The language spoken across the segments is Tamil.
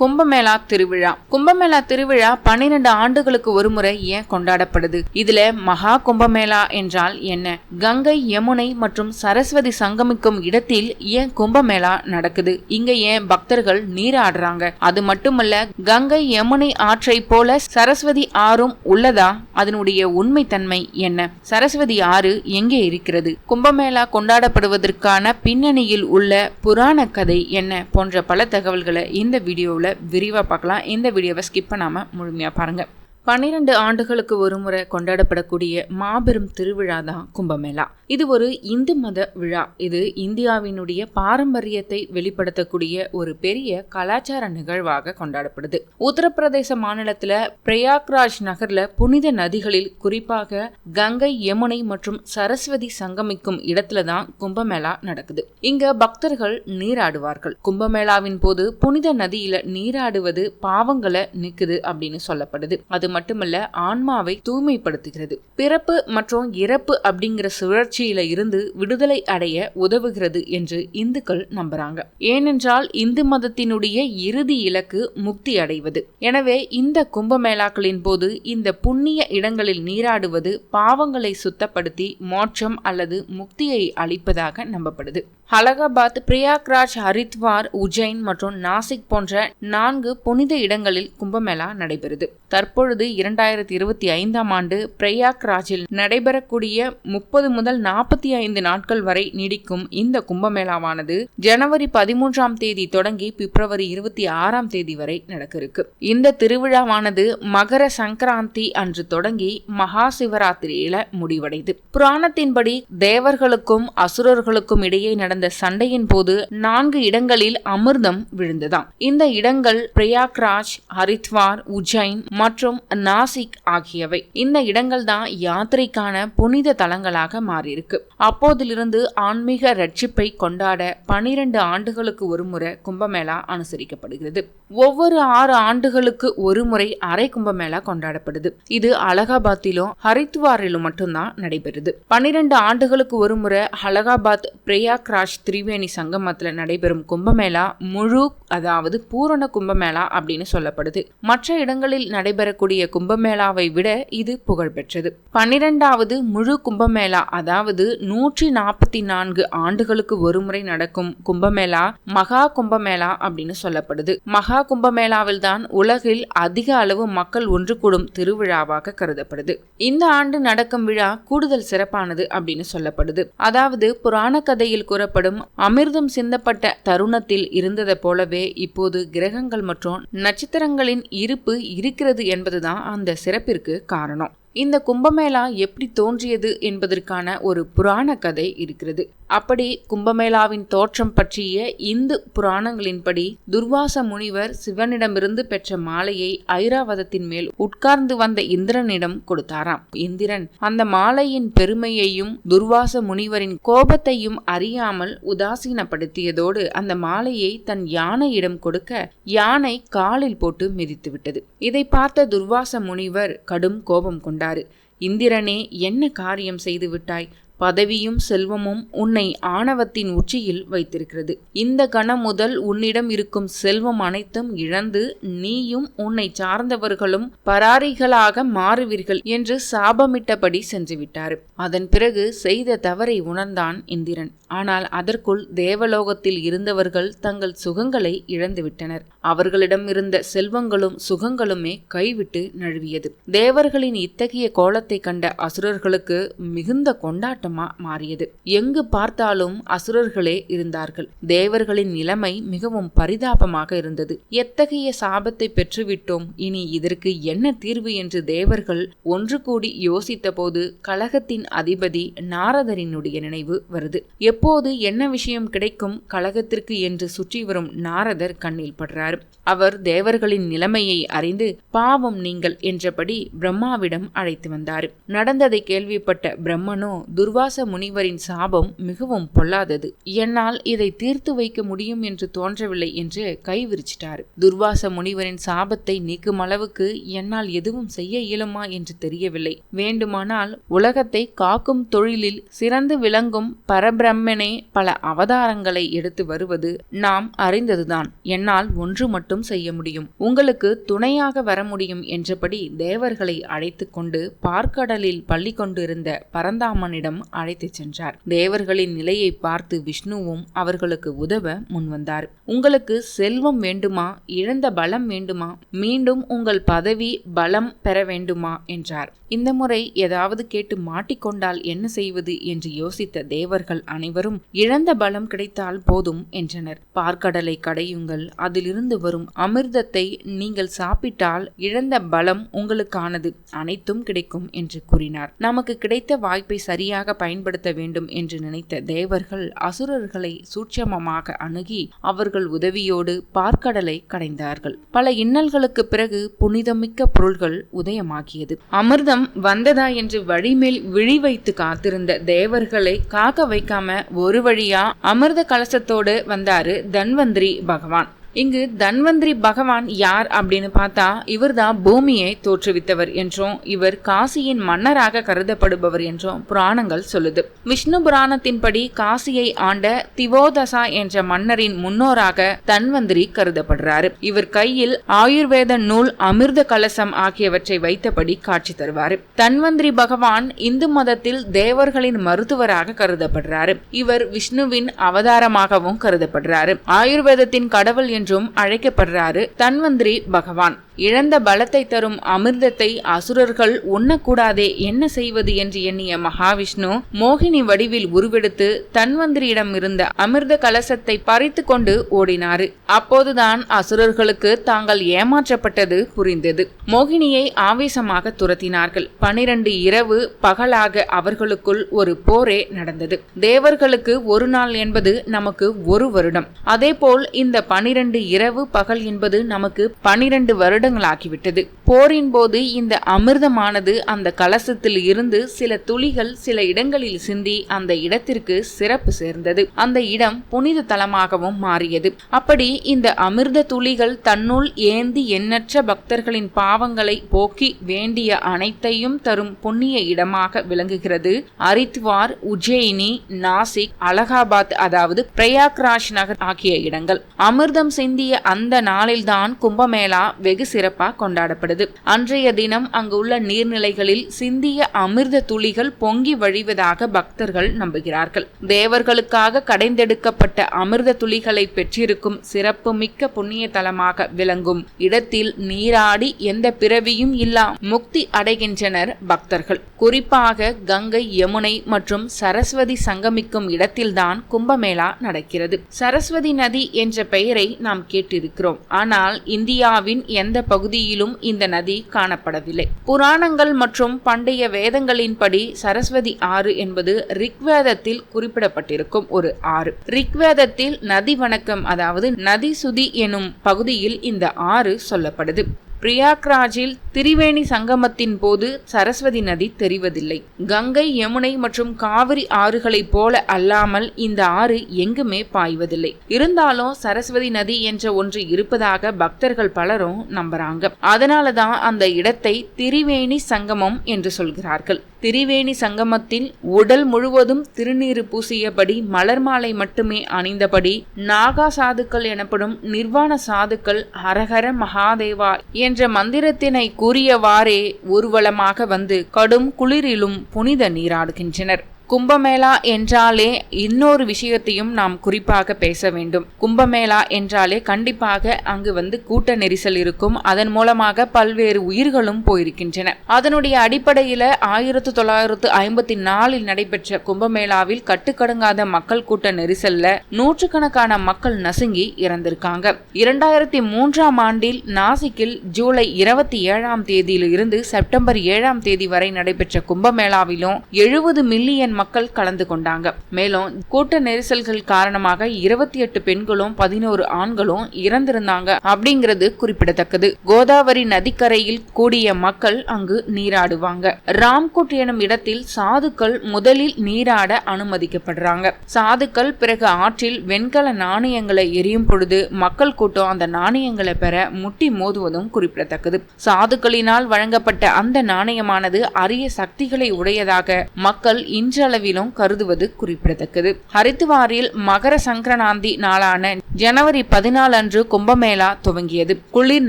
கும்பமேளா திருவிழா. கும்பமேளா திருவிழா பன்னிரண்டு ஆண்டுகளுக்கு ஒருமுறை ஏன் கொண்டாடப்படுது? இதுல மகா கும்பமேளா என்றால் என்ன? கங்கை யமுனை மற்றும் சரஸ்வதி சங்கமிக்கும் இடத்தில் ஏன் கும்பமேளா நடக்குது? இங்க ஏன் பக்தர்கள் நீராடுறாங்க? அது மட்டுமல்ல கங்கை யமுனை ஆற்றை போல சரஸ்வதி ஆறும் உள்ளதா? அதனுடைய உண்மை தன்மை என்ன? சரஸ்வதி ஆறு எங்கே இருக்கிறது? கும்பமேளா கொண்டாடப்படுவதற்கான பின்னணியில் உள்ள புராண கதை என்ன? போன்ற பல தகவல்களை இந்த வீடியோவில் விரிவாக பார்க்கலாம். இந்த வீடியோவை ஸ்கிப் பண்ணாமல் முழுமையாக பாருங்கள் பன்னிரண்டு ஆண்டுகளுக்கு ஒருமுறை கொண்டாடப்படக்கூடிய மாபெரும் திருவிழா தான் கும்பமேளா. இது ஒரு இந்து மத விழா. இது இந்தியாவினுடைய பாரம்பரியத்தை வெளிப்படுத்தக்கூடிய ஒரு பெரிய கலாச்சார நிகழ்வாக கொண்டாடப்படுது. உத்தரப்பிரதேச மாநிலத்துல பிரயாக்ராஜ் நகர்ல புனித நதிகளில் குறிப்பாக கங்கை யமுனை மற்றும் சரஸ்வதி சங்கமிக்கும் இடத்துல தான் கும்பமேளா நடக்குது. இங்க பக்தர்கள் நீராடுவார்கள். கும்பமேளாவின் போது புனித நதியில நீராடுவது பாவங்களை நிற்குது அப்படின்னு சொல்லப்படுது. அது மட்டுமல்ல ஆன்மாவை தூய்மைப்படுத்துகிறது. பிறப்பு மற்றும் இறப்பு அப்படிங்கிற சுழற்சியில இருந்து விடுதலை அடைய உதவுகிறது என்று இந்துக்கள் நம்புறாங்க. ஏனென்றால் இந்து மதத்தினுடைய இறுதி இலக்கு முக்தி அடைவது. எனவே இந்த கும்பமேளாக்களின் போது இந்த புண்ணிய இடங்களில் நீராடுவது பாவங்களை சுத்தப்படுத்தி மோட்சம் அல்லது முக்தியை அளிப்பதாக நம்பப்படுது. அலகாபாத் பிரியாக்ராஜ் ஹரித்வார் உஜ்ஜைன் மற்றும் நாசிக் போன்ற நான்கு புனித இடங்களில் கும்பமேளா நடைபெறுது. தற்பொழுது இரண்டாயிரத்தி இருபத்தி ஐந்தாம் ஆண்டு பிரயாக்ராஜில் நடைபெறக்கூடிய முப்பது முதல் நாற்பத்தி ஐந்து நாட்கள் வரை நீடிக்கும் இந்த கும்பமேளாவானது ஜனவரி பதிமூன்றாம் தேதி தொடங்கி பிப்ரவரி இருபத்தி ஆறாம் தேதி வரை நடக்கிருக்கு. இந்த திருவிழாவானது மகர சங்கராந்தி அன்று தொடங்கி மகா சிவராத்திரியில முடிவடைது. புராணத்தின்படி தேவர்களுக்கும் அசுரர்களுக்கும் இடையே நடந்த சண்டையின் போது நான்கு இடங்களில் அமிர்தம் விழுந்ததாம். இந்த இடங்கள் பிரயாக்ராஜ் ஹரித்வார் உஜ்ஜைன் மற்றும் நாசிக் ஆகியவை. இந்த இடங்கள் தான் யாத்திரைக்கான புனித தலங்களாக மாறியிருக்கு. அப்போதிலிருந்து ஆன்மீக ரட்சிப்பை கொண்டாட பனிரெண்டு ஆண்டுகளுக்கு ஒருமுறை கும்பமேளா அனுசரிக்கப்படுகிறது. ஒவ்வொரு ஆறு ஆண்டுகளுக்கு ஒரு முறை அரை கும்பமேளா கொண்டாடப்படுது. இது அலகாபாத்திலும் ஹரித்வாரிலும் மட்டும்தான் நடைபெறுது. பனிரெண்டு ஆண்டுகளுக்கு ஒரு முறை அலகாபாத் பிரயாக்ராஜ் திரிவேணி சங்கமத்தில் நடைபெறும் கும்பமேளா முழு அதாவது பூரண கும்பமேளா அப்படின்னு சொல்லப்படுது. மற்ற இடங்களில் நடைபெறக்கூடிய கும்பமேளாவை விட இது புகழ்பெற்றது. பன்னிரெண்டாவது முழு கும்பமேளா அதாவது நூற்றி நாற்பத்தி நான்கு ஆண்டுகளுக்கு ஒருமுறை நடக்கும் கும்பமேளா மகா கும்பமேளா அப்படின்னு சொல்லப்படுது. மகா கும்பமேளாவில் தான் உலகில் அதிக அளவு மக்கள் ஒன்று கூடும் திருவிழாவாக கருதப்படுது. இந்த ஆண்டு நடக்கும் விழா கூடுதல் சிறப்பானது அப்படின்னு சொல்லப்படுது. அதாவது புராண கதையில் கூறப்படும் அமிர்தம் சிந்தப்பட்ட தருணத்தில் இருந்ததை போலவே இப்போது கிரகங்கள் மற்றும் நட்சத்திரங்களின் இருப்பு இருக்கிறது என்பதுதான் அந்த சிறப்பிற்கு காரணம். இந்த கும்பமேளா எப்படி தோன்றியது என்பதற்கான ஒரு புராண கதை இருக்கிறது. அப்படி கும்பமேளாவின் தோற்றம் பற்றிய இந்து புராணங்களின்படி துர்வாச முனிவர் சிவனிடமிருந்து பெற்ற மாலையை ஐராவதத்தின் மேல் உட்கார்ந்து வந்த இந்திரனிடம் கொடுத்தாராம். இந்திரன் அந்த மாலையின் பெருமையையும் துர்வாச முனிவரின் கோபத்தையும் அறியாமல் உதாசீனப்படுத்தியதோடு அந்த மாலையை தன் யானையிடம் கொடுக்க யானை காலில் போட்டு மிதித்து விட்டது இதை பார்த்த துர்வாச முனிவர் கடும் கோபம் கொண்டாரு. இந்திரனே என்ன காரியம் செய்து விட்டாய்? பதவியும் செல்வமும் உன்னை ஆணவத்தின் உச்சியில் வைத்திருக்கிறது. இந்த கணம் முதல் உன்னிடம் இருக்கும் செல்வம் அனைத்தும் இழந்து நீயும் உன்னை சார்ந்தவர்களும் பராரிகளாக மாறுவீர்கள் என்று சாபமிட்டபடி சென்றுவிட்டார். அதன் பிறகு செய்த தவறை உணர்ந்தான் இந்திரன். ஆனால் அதற்குள் தேவலோகத்தில் இருந்தவர்கள் தங்கள் சுகங்களை இழந்துவிட்டனர். அவர்களிடம் இருந்த செல்வங்களும் சுகங்களுமே கைவிட்டு நழுவியது. தேவர்களின் இத்தகைய கோலத்தை கண்ட அசுரர்களுக்கு மிகுந்த கொண்டாட்டம் மாறியது. எங்கு பார்த்தாலும் அசுரர்களே இருந்தார்கள். தேவர்களின் நிலைமை மிகவும் பரிதாபமாக இருந்தது. எத்தகைய சாபத்தை பெற்றுவிட்டோம்? இனி இதற்கு என்ன தீர்வு என்று தேவர்கள் ஒன்று கூடி யோசித்த போது கழகத்தின் அதிபதி நாரதரினுடைய நினைவு வருது. எப்போது என்ன விஷயம் கிடைக்கும்? கழகத்திற்கு என்று சுற்றி வரும் நாரதர் கண்ணில் படுறார். அவர் தேவர்களின் நிலைமையை அறிந்து பாவம் நீங்கள் என்றபடி பிரம்மாவிடம் அழைத்து வந்தார். நடந்ததை கேள்விப்பட்ட பிரம்மனோ துர்வ துர்வாச முனிவரின் சாபம் மிகவும் பொல்லாதது. என்னால் இதை தீர்த்து வைக்க முடியும் என்று தோன்றவில்லை என்று கைவிரிச்சிட்டார் துர்வாச முனிவரின் சாபத்தை நீக்கும் அளவுக்கு என்னால் எதுவும் செய்ய இயலுமா என்று தெரியவில்லை. வேண்டுமானால் உலகத்தை காக்கும் தொழிலில் சிறந்து விளங்கும் பரபிரம்மனே பல அவதாரங்களை எடுத்து வருவது நாம் அறிந்ததுதான். என்னால் ஒன்று மட்டும் செய்ய முடியும். உங்களுக்கு துணையாக வர முடியும் என்றபடி தேவர்களை அழைத்து கொண்டு பார்க்கடலில் பள்ளி கொண்டிருந்த பரந்தாமனிடம் அழைத்துச் சென்றார். தேவர்களின் நிலையை பார்த்து விஷ்ணுவும் அவர்களுக்கு உதவ முன்வந்தார். உங்களுக்கு செல்வம் வேண்டுமா? இழந்த பலம் வேண்டுமா? மீண்டும் உங்கள் பதவி பலம் பெற வேண்டுமா? என்றார். இந்த முறை ஏதாவது கேட்டு மாட்டிக்கொண்டால் என்ன செய்வது என்று யோசித்த தேவர்கள் அனைவரும் இழந்த பலம் கிடைத்தால் போதும் என்றனர். பார்க்கடலை கடையுங்கள். அதிலிருந்து வரும் அமிர்தத்தை நீங்கள் சாப்பிட்டால் இழந்த பலம் உங்களுக்கானது. அனைத்தும் கிடைக்கும் என்று கூறினார். நமக்கு கிடைத்த வாய்ப்பை சரியாக பயன்படுத்த வேண்டும் என்று நினைத்த தேவர்கள் அசுரர்களை சூட்சமமாக அணுகி அவர்கள் உதவியோடு பார்க்கடலை கடைந்தார்கள். பல இன்னல்களுக்கு பிறகு புனிதமிக்க பொருள்கள் உதயமாகியது. அமிர்தம் வந்ததா என்று வழிமேல் விழி வைத்து காத்திருந்த தேவர்களை காக்க வைக்காம ஒரு வழியா அமிர்த கலசத்தோடு வந்தாரு தன்வந்திரி பகவான். இங்கு தன்வந்திரி பகவான் யார் அப்படின்னு பார்த்தா இவர்தான் பூமியை தோற்றுவித்தவர் என்றும் இவர் காசியின் மன்னராக கருதப்படுபவர் என்றும் புராணங்கள் சொல்லுது. விஷ்ணு புராணத்தின்படி காசியை ஆண்ட திவோதசா என்ற மன்னரின் முன்னோராக தன்வந்திரி கருதப்படுறாரு. இவர் கையில் ஆயுர்வேத நூல் அமிர்த கலசம் ஆகியவற்றை வைத்தபடி காட்சி தருவார். தன்வந்திரி பகவான் இந்து மதத்தில் தேவர்களின் மருத்துவராக கருதப்படுறாரு. இவர் விஷ்ணுவின் அவதாரமாகவும் கருதப்படுறாரு. ஆயுர்வேதத்தின் கடவுள் என்று என்றும் அழைக்கப்படுறாரு தன்வந்திரி பகவான். இழந்த பலத்தை தரும் அமிர்தத்தை அசுரர்கள் உண்ணக்கூடாதே என்ன செய்வது என்று எண்ணிய மகாவிஷ்ணு மோகினி வடிவில் உருவெடுத்து தன்வந்திரியிடம் இருந்த அமிர்த கலசத்தை பறித்து கொண்டு ஓடினாரு. அப்போதுதான் அசுரர்களுக்கு தாங்கள் ஏமாற்றப்பட்டது புரிந்தது. மோகினியை ஆவேசமாக துரத்தினார்கள். பனிரெண்டு இரவு பகலாக அவர்களுக்குள் ஒரு போரே நடந்தது. தேவர்களுக்கு ஒரு நாள் என்பது நமக்கு ஒரு வருடம். அதேபோல் இந்த பனிரெண்டு இரவு பகல் என்பது நமக்கு பனிரெண்டு வருடம் வருடங்களாகிவிட்டது. போரின் போது இந்த அமிர்தமானது அந்த கலசத்தில் இருந்து சில துளிகள் சில இடங்களில் சிந்தி அந்த இடத்திற்கு சிறப்பு சேர்ந்தது. அந்த இடம் புனித தலமாகவும் மாறியது. அப்படி இந்த அமிர்த துளிகள் தன்னுள் ஏந்தி எண்ணற்ற பக்தர்களின் பாவங்களை போக்கி வேண்டிய அனைத்தையும் தரும் புண்ணிய இடமாக விளங்குகிறது. அரித்வார் உஜ்ஜயினி நாசிக் அலகாபாத் அதாவது பிரயாக்ராஜ் நகர் ஆகிய இடங்கள். அமிர்தம் சிந்திய அந்த நாளில்தான் கும்பமேளா வெகு சிறப்பாக கொண்டாடப்படுது. அன்றைய தினம் அங்குள்ள நீர்நிலைகளில் சிந்திய அமிர்த துளிகள் பொங்கி வழிவதாக பக்தர்கள் நம்புகிறார்கள். தேவர்களுக்காக கடைந்தெடுக்கப்பட்ட அமிர்த துளிகளை பெற்றிருக்கும் சிறப்பு மிக்க புண்ணிய தலமாக விளங்கும் இடத்தில் நீராடி எந்த பிறவியும் இல்லா முக்தி அடைகின்றனர் பக்தர்கள். குறிப்பாக கங்கை யமுனை மற்றும் சரஸ்வதி சங்கமிக்கும் இடத்தில்தான் கும்பமேளா நடக்கிறது. சரஸ்வதி நதி என்ற பெயரை நாம் கேட்டிருக்கிறோம். ஆனால் இந்தியாவின் எந்த பகுதியிலும் இந்த நதி காணப்படவில்லை. புராணங்கள் மற்றும் பண்டைய வேதங்களின்படி சரஸ்வதி ஆறு என்பது ரிக்வேதத்தில் குறிப்பிடப்பட்டிருக்கும் ஒரு ஆறு. ரிக்வேதத்தில் நதி வணக்கம் அதாவது நதி சுதி எனும் பகுதியில் இந்த ஆறு சொல்லப்படுது. பிரியாக்ராஜில் திரிவேணி சங்கமத்தின் போது சரஸ்வதி நதி தெரிவதில்லை. கங்கை யமுனை மற்றும் காவிரி ஆறுகளைப் போல அல்லாமல் இந்த ஆறு எங்குமே பாய்வதில்லை. இருந்தாலும் சரஸ்வதி நதி என்ற ஒன்று இருப்பதாக பக்தர்கள் பலரும் நம்புறாங்க. அதனாலதான் அந்த இடத்தை திரிவேணி சங்கமம் என்று சொல்கிறார்கள். திரிவேணி சங்கமத்தில் உடல் முழுவதும் திருநீறு பூசியபடி மலர் மாலை மட்டுமே அணிந்தபடி நாகா சாதுக்கள் எனப்படும் நிர்வாண சாதுக்கள் ஹரஹர மகாதேவா என்ற மந்திரத்தினை கூறியவாறே ஊர்வலமாக வந்து கடும் குளிரிலும் புனித நீராடுகின்றனர். கும்பமேளா என்றாலே இன்னொரு விஷயத்தையும் நாம் குறிப்பாக பேச வேண்டும். கும்பமேளா என்றாலே கண்டிப்பாக அங்கு வந்து கூட்ட நெரிசல் இருக்கும். அதன் மூலமாக பல்வேறு உயிர்களும் போயிருக்கின்றன. அதனுடைய அடிப்படையில ஆயிரத்தி தொள்ளாயிரத்து ஐம்பத்தி நாலில் நடைபெற்ற கும்பமேளாவில் கட்டுக்கடங்காத மக்கள் கூட்ட நெரிசல்ல நூற்றுக்கணக்கான மக்கள் நசுங்கி இறந்திருக்காங்க. இரண்டாயிரத்தி மூன்றாம் ஆண்டில் நாசிக்கில் ஜூலை இருபத்தி ஏழாம் தேதியில் இருந்து செப்டம்பர் ஏழாம் தேதி வரை நடைபெற்ற கும்பமேளாவிலும் எழுபது மில்லியன் மக்கள் கலந்து கொண்டாங்க. மேலும் கூட்ட நெரிசல்கள் காரணமாக இருபத்தி எட்டு பெண்களும் பதினோரு ஆண்களும் இறந்திருந்தாங்க அப்படிங்கிறது குறிப்பிடத்தக்கது. கோதாவரி நதிக்கரையில் கூடிய மக்கள் அங்கு நீராடுவாங்க. ராம்குட் எனும் இடத்தில் சாதுக்கள் முதலில் நீராட அனுமதிக்கப்படுறாங்க. சாதுக்கள் பிறகு ஆற்றில் வெண்கல நாணயங்களை எரியும் பொழுது மக்கள் கூட்டம் அந்த நாணயங்களை பெற முட்டி மோதுவதும் குறிப்பிடத்தக்கது. சாதுக்களினால் வழங்கப்பட்ட அந்த நாணயமானது அரிய சக்திகளை உடையதாக மக்கள் பெயரளவிலும் கருதுவது குறிப்பிடத்தக்கது. ஹரித்துவாரில் மகர சங்கரநாந்தி நாளான ஜனவரி பதினாலு அன்று கும்பமேளா துவங்கியது. குளிர்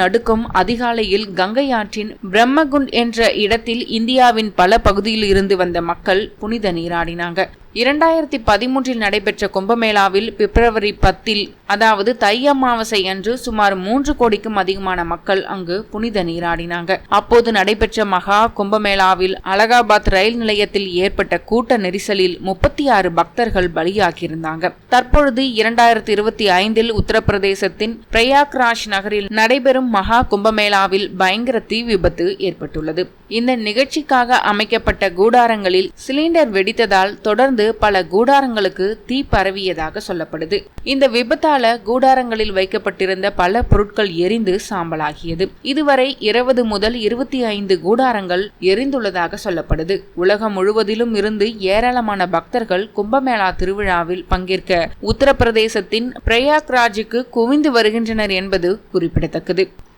நடுக்கும் அதிகாலையில் கங்கை ஆற்றின் பிரம்மகுண்ட் என்ற இடத்தில் இந்தியாவின் பல பகுதியில் இருந்து வந்த மக்கள் புனித நீராடினாங்க. இரண்டாயிரத்தி பதிமூன்றில் நடைபெற்ற கும்பமேளாவில் பிப்ரவரி பத்தில் அதாவது தை அமாவாசை அன்று சுமார் மூன்று கோடிக்கும் அதிகமான மக்கள் அங்கு புனித நீராடினாங்க. அப்போது நடைபெற்ற மகா கும்பமேளாவில் அலகாபாத் ரயில் நிலையத்தில் ஏற்பட்ட கூட்ட நெரிசலில் முப்பத்தி ஆறு பக்தர்கள் பலியாகியிருந்தாங்க. தற்பொழுது இரண்டாயிரத்தி இருபத்தி ஐந்தில் உத்தரப்பிரதேசத்தின் பிரயாக்ராஜ் நகரில் நடைபெறும் மகா கும்பமேளாவில் பயங்கர தீ விபத்து ஏற்பட்டுள்ளது. இந்த நிகழ்ச்சிக்காக அமைக்கப்பட்ட கூடாரங்களில் சிலிண்டர் வெடித்ததால் தொடர்ந்து தொடர்ந்து பல கூடாரங்களுக்கு தீ பரவியதாக சொல்லப்படுது. இந்த விபத்தால கூடாரங்களில் வைக்கப்பட்டிருந்த பல பொருட்கள் எரிந்து சாம்பலாகியது. இதுவரை இருபது முதல் இருபத்தி ஐந்து கூடாரங்கள் எரிந்துள்ளதாக சொல்லப்படுது. உலகம் முழுவதிலும் இருந்து ஏராளமான பக்தர்கள் கும்பமேளா திருவிழாவில் பங்கேற்க உத்தரப்பிரதேசத்தின் பிரயாக்ராஜுக்கு குவிந்து வருகின்றனர் என்பது குறிப்பிடத்தக்கது.